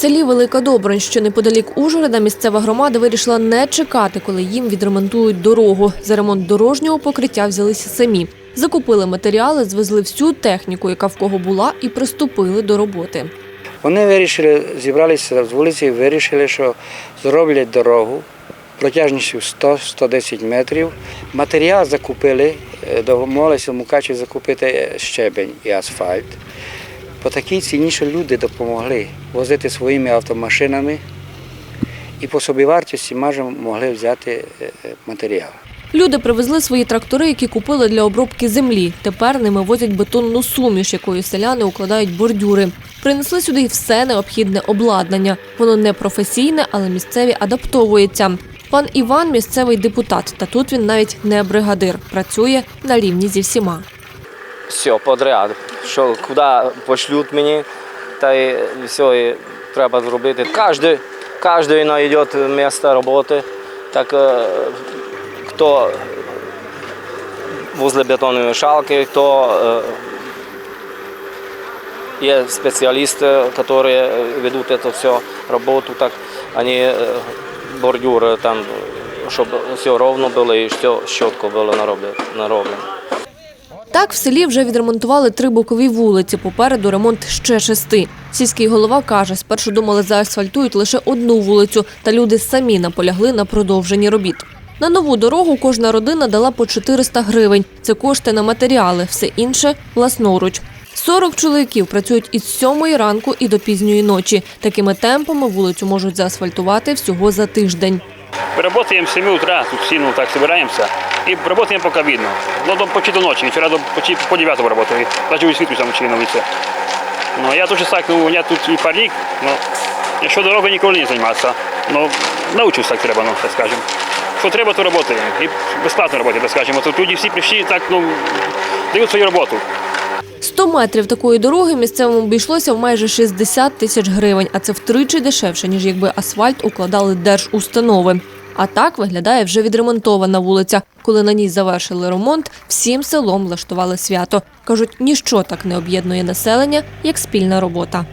селі Велика Добронь, що неподалік Ужгорода, місцева громада вирішила не чекати, коли їм відремонтують дорогу. За ремонт дорожнього покриття взялися самі. Закупили матеріали, звезли всю техніку, яка в кого була, і приступили до роботи. Вони вирішили, зібралися з вулиці і вирішили, що зроблять дорогу протяжністю 100-110 метрів. Матеріал закупили, е, домовилися в Мукачі закупити щебень і асфальт. По такій ціні, що люди допомогли возити своїми автомашинами і по собівартості майже могли взяти е, е, матеріал. Люди привезли свої трактори, які купили для обробки землі. Тепер ними возять бетонну суміш, якою селяни укладають бордюри. Принесли сюди й все необхідне обладнання. Воно не професійне, але місцеві адаптовуються. Пан Іван місцевий депутат, та тут він навіть не бригадир. Працює на рівні зі всіма. все подряд. Що куди пошлють мені, та й все і треба зробити. Кожен, кожен знайде місце роботи. Так е, хто возле бетонної мешалки, хто е, є спеціалісти, які ведуть цю всю роботу, так вони е, бордюри там, щоб все ровно було і все чітко було нароблено. Так в селі вже відремонтували три бокові вулиці. Попереду ремонт ще шести. Сільський голова каже, спершу думали заасфальтують лише одну вулицю, та люди самі наполягли на продовженні робіт. На нову дорогу кожна родина дала по 400 гривень. Це кошти на матеріали, все інше власноруч. 40 чоловіків працюють із 7 ранку і до пізньої ночі. Такими темпами вулицю можуть заасфальтувати всього за тиждень. Работаем с 7 утра, тут все ну, так собираемся, и работаем пока видно. Ну, до, почти до ночи, вчера до, почти по 9 работали, даже у світу там учили на улице. Но я тоже так, ну, у меня тут и парник, но еще дорогой ніколи не займався. Но научусь так треба, ну, так скажем. Що треба, то работаем. І безплатно работаем, так скажем. Тут люди всі прийшли, так, ну, дають свою роботу. 100 метрів такої дороги місцевому обійшлося в майже 60 тисяч гривень, а це втричі дешевше, ніж якби асфальт укладали держустанови. А так виглядає вже відремонтована вулиця. Коли на ній завершили ремонт, всім селом влаштували свято. Кажуть, ніщо так не об'єднує населення, як спільна робота.